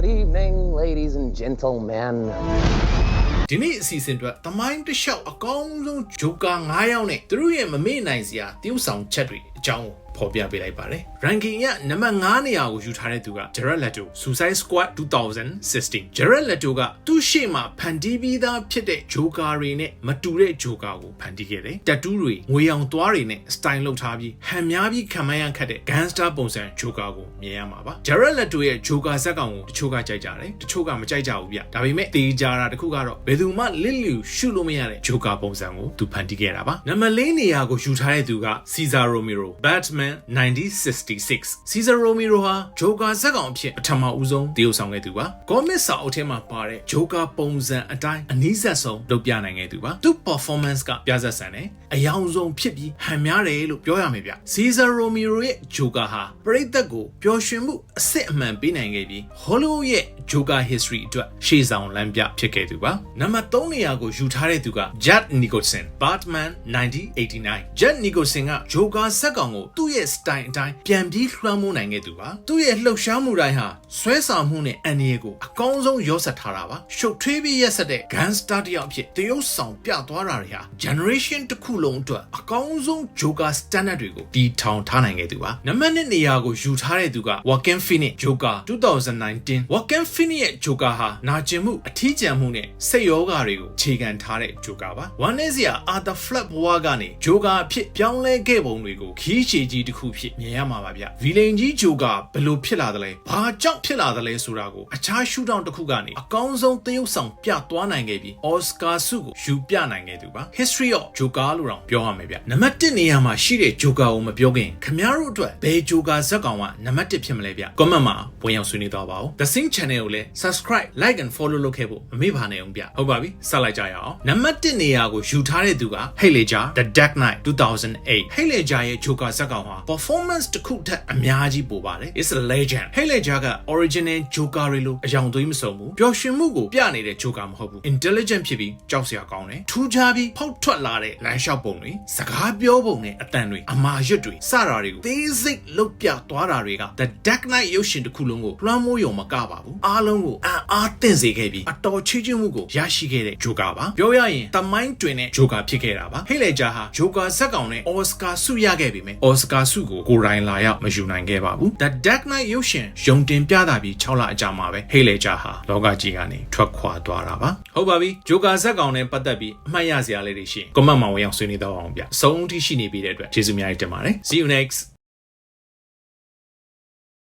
Good evening, ladies and gentlemen. ဒီနေ့အစီအစဉ်အတွက်သမိုင်းတစ်လျှောက်အကောင်းဆုံးဂျိုကာ9ယောက်နဲ့သူတို့ရဲ့မမေ့နိုင်စရာတရုပ်ဆောင်ချက်တွေအကြောင်းကို ဖော်ပြပေးလိုက်ပါတယ်။ ranking ရနံပါတ်9နေရာကိုယူထားတဲ့သူက Jared Leto Suicide Squad 2016 Jared Leto ကသူ့ရှေ့မှာဖန်တီးပြီးသားဖြစ်တဲ့ဂျိုကာတွေနဲ့မတူတဲ့ဂျိုကာကိုဖန်တီးခဲ့တယ်။တက်တူးတွေငွေအောင်သွားတွေနဲ့ style လုပ်ထားပြီးဟန်များပြီးခံမရခတ်တဲ့ gangster ပုံစံဂျိုကာကိုမြင်ရမှာပါ။ Jared Leto ရဲ့ဂျိုကာဇက်ကောင်ကိုတချို့ကကြိုက်ကြတယ်တချို့ကမကြိုက်ကြဘူးဗျ။ဒါပေမဲ့တေးကြတာတစ်ခုကတော့ဘယ်သူမှလစ်လျူရှုလို့မရတဲ့ဂျိုကာပုံစံကိုသူဖန်တီးခဲ့တာပါ။နံပါတ်၄နေရာကိုယူထားတဲ့သူက Cesar Romero Batman 1966 Cesar Romero ဟာဂျိုကာဇက်ကောင်အဖြစ်ပထမဦးဆုံးတရုပ်ဆောင်ခဲ့သူပါ။ကောမစ်စာအုပ်ထဲမှာပါတဲ့ဂျိုကာပုံစံအတိုင်းအနည်းဆက်ဆုံးလုပ်ပြနိုင်ခဲ့သူပါ။သူ့ performance ကပြသက်ဆန်တယ်။အယောင်ဆုံးဖြစ်ပြီးဟန်များတယ်လို့ပြောရမယ်ဗျ။ Cesar Romero ရဲ့ဂျိုကာဟာပရိသတ်ကိုပျော်ရွှင်မှုအစစ်အမှန်ပေးနိုင်ခဲ့ပြီး Hollywood ရဲ့ဂျိုကာ history အတွက်ရှေ့ဆောင်လမ်းပြဖြစ်ခဲ့သူပါ။နံပါတ်3နေရာကိုယူထားတဲ့သူက Jack Nicholson Batman 1989 Jack Nicholson ကဂျိုကာဇက်ကောင်ကိုသူ့ရဲ့ style အတိုင်းပြန်ပြီးလွှမ်းမိုးနိုင်ခဲ့သူပါ။သူ့ရဲ့လှုပ်ရှားမှုတိုင်းဟာဆွဲဆောင်မှုနဲ့အန်ရီကိုအကောင်းဆုံးရောစက်ထားတာပါ။ရှုပ်ထွေးပြီးရက်ဆက်တဲ့ gangster တစ်ယောက်အဖြစ်တရုပ်ဆောင်ပြသွားတာတွေဟာ generation တစ်ခုလုံးအတွက်အကောင်းဆုံး Joker standard တွေကိုတီထောင်ထားနိုင်ခဲ့သူပါ။နံပါတ်1နေရာကိုယူထားတဲ့သူက Joaquin Phoenix Joker 2019 Joaquin Phoenix ရဲ့ Joker ဟာနာကျင်မှုအထီးကျန်မှုနဲ့စိတ်ရောဂါတွေကိုခြေခံထားတဲ့ Joker ပါ။ One is ရာ Arthur Fleck ဘဝကနေ Joker အဖြစ်ပြောင်းလဲခဲ့ပုံတွေကိုခီးရှည်ကြီးတစ်ခုဖြစ်မြင်ရမှာပါဗျ။ Villain ကြီး Joker ဘယ်လိုဖြစ်လာသလဲ။ဘာကြောင့်ဖြစ်လာသလဲဆိုတာကိုအခြား shootout တစ်ခုကနေအကောင်းဆုံးသရုပ်ဆောင်ပြသွားနိုင်ခဲ့ပြီး Oscar ဆုကိုယူပြနိုင်ခဲ့သူပါ။ History of Joker လို့တော့ပြောရမယ်ဗျ။နံပါတ်1နေရာမှာရှိတဲ့ Joker ကိုမပြောခင်ခင်ဗျားတို့အတွက်ဘယ် Joker ဇက်ကောင်ကနံပါတ်1ဖြစ်မလဲဗျ။ comment မှာဝင်ရောက်ဆွေးနွေးသွားပါဦး။ The Sing Channel ကိုလည်း subscribe like and follow လုပ်ခဲ့ဖို့မမေ့ပါနဲ့အောင်ဗျ။ဟုတ်ပါပြီ။ဆက်လိုက်ကြရအောင်။နံပါတ်1နေရာကိုယူထားတဲ့သူက Heath Ledger The Dark Knight 2008 Heath Ledger ရဲ့ Joker ဇက်ကောင်ဟာ performance တစ်ခုထက်အများကြီးပိုပါတယ်။ It's a legend Heath Ledger က original Joker တွေလိုအယောင်သွေးမစုံဘူး။ပျော်ရွှင်မှုကိုပြနေတဲ့ Joker မဟုတ်ဘူး။ intelligent ဖြစ်ပြီးကြောက်စရာကောင်းတယ်။ထူးခြားပြီးဖောက်ထွက်လာတဲ့လမ်းလျှောက်ပုံတွေစကားပြောပုံနဲ့အတန်တွေအမာရွတ်တွေစတာတွေကိုသေးစိတ်လုတ်ပြသွားတာတွေက The Dark Knight ရုပ်ရှင်တစ်ခုလုံးကိုလွှမ်းမိုးရုံမကပါဘူးအားလုံးကိုအံ့အားသင့်စေခဲ့ပြီးအတော်ချီးကျူးမှုကိုရရှိခဲ့တဲ့ Joker ပါပြောရရင်တမိုင်းတွင်တဲ့ Joker ဖြစ်ခဲ့တာပါဟိလေဂျာဟာ Joker ဇက်ကောင်နဲ့ Oscar ဆုရခဲ့ပြီမယ် Oscar ဆုကိုကိုရိုင်းလာရောက်မယူနိုင်ခဲ့ပါဘူး The Dark Knight ရုပ်ရှင်ယုံတင်ပြတာပြီး6လအကြာမှာပဲဟိလေဂျာဟာလောကကြီးကနေထွက်ခွာသွားတာပါဟုတ်ပါပြီ Joker ဇက်ကောင်နဲ့ပတ်သက်ပြီးအမှတ်ရစရာလေးတွေရှိရင် comment မှာဝင်အောင်ဆွေးနွေးတော့အောင်ဗျအဆုံးထိရှိနေပြီးတဲ့အတွက်ကျေးဇူးများတင်ပါတယ် See you next